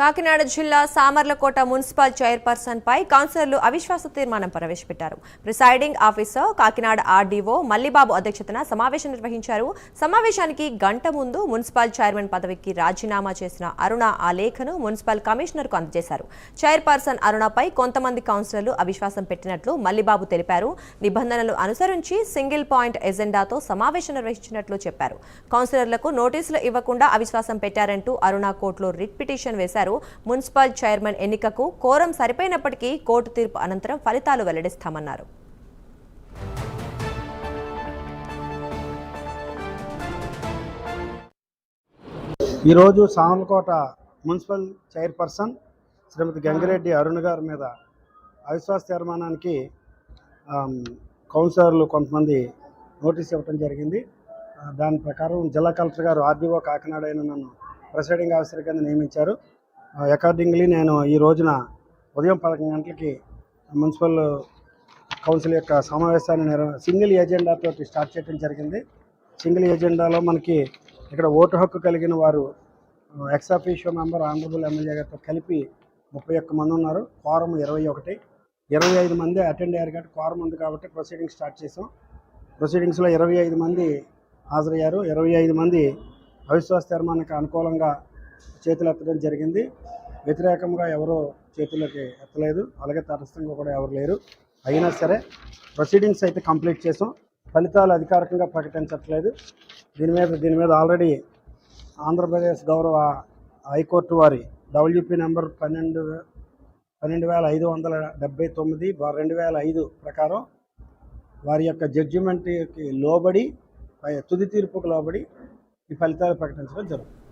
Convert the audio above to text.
కాకినాడ జిల్లా Samarlakota municipal chairperson పై కౌన్సిలర్లు అవిశ్వాస తీర్మానం ప్రవేశపెట్టారు. Presiding officer Kakinada RDO Mallibabu అధ్యక్షతన సమావేశం నిర్వహించారు. సమావేశానికి గంట ముందు మున్సిపల్ చైర్మన్ పదవికి రాజీనామా చేసిన అరుణ ఆ లేఖను మున్సిపల్ కమిషనర్కు అందజేశారు. చైర్పర్సన్ అరుణపై కొంతమంది కౌన్సిలర్లు అవిశ్వాసం పెట్టినట్లు మల్లిబాబు తెలిపారు. నిబంధనలు అనుసరించి సింగిల్ పాయింట్ ఎజెండాతో సమావేశం నిర్వహించినట్లు చెప్పారు. కౌన్సిలర్లకు నోటీసులు ఇవ్వకుండా అవిశ్వాసం పెట్టారంటూ అరుణ కోర్టులో రిట్ పిటిషన్ వేశారు. మున్సిపల్ చైర్మన్ ఎన్నికకు కోరం సరిపోయినప్పటికీ కోర్టు తీర్పు అనంతరం ఫలితాలు వెల్లడిస్తామన్నారు. ఈరోజు సామలకోట మున్సిపల్ చైర్పర్సన్ శ్రీమతి గంగిరెడ్డి అరుణ్ గారి మీద అవిశ్వాస తీర్మానానికి కౌన్సిలర్లు కొంతమంది నోటీస్ ఇవ్వడం జరిగింది. దాని ప్రకారం జిల్లా కలెక్టర్ గారు ఆర్డీఓ కాకినాడ అయిన నన్ను ప్రెసిడింగ్ ఆఫీసర్ కింద నియమించారు. అకార్డింగ్లీ నేను ఈ రోజున ఉదయం పదకొండు గంటలకి మున్సిపల్ కౌన్సిల్ యొక్క సమావేశాన్ని నిర్వ సింగిల్ ఎజెండాతో స్టార్ట్ చేయడం జరిగింది. సింగిల్ ఎజెండాలో మనకి ఇక్కడ ఓటు హక్కు కలిగిన వారు ex officio member honourable MLA గారితో కలిపి ముప్పై ఒక్క మంది ఉన్నారు. ఫారం ఇరవై ఒకటి. ఇరవై ఐదు మంది అటెండ్ అయ్యారు కాబట్టి ఫారం ఉంది కాబట్టి ప్రొసీడింగ్స్ స్టార్ట్ చేసాం ప్రొసీడింగ్స్లో ఇరవై ఐదు మంది హాజరయ్యారు. ఇరవై ఐదు మంది అవిశ్వాస తీర్మానానికి అనుకూలంగా చేతులు ఎత్తడం జరిగింది. వ్యతిరేకంగా ఎవరో చేతులకి ఎత్తలేదు. అలాగే తటస్థంగా కూడా ఎవరు లేరు. అయినా సరే ప్రొసీడింగ్స్ అయితే కంప్లీట్ చేసాం. ఫలితాలు అధికారికంగా ప్రకటించట్లేదు. దీని మీద దీని మీద ఆల్రెడీ ఆంధ్రప్రదేశ్ గౌరవ హైకోర్టు వారి డబ్ల్యూపీ నెంబర్ పన్నెండు పన్నెండు వేల ఐదు వందల డెబ్బై తొమ్మిది రెండు వేల ఐదు ప్రకారం వారి యొక్క జడ్జిమెంట్కి లోబడి తుది తీర్పుకు లోబడి ఈ ఫలితాలు ప్రకటించడం జరుగుతుంది.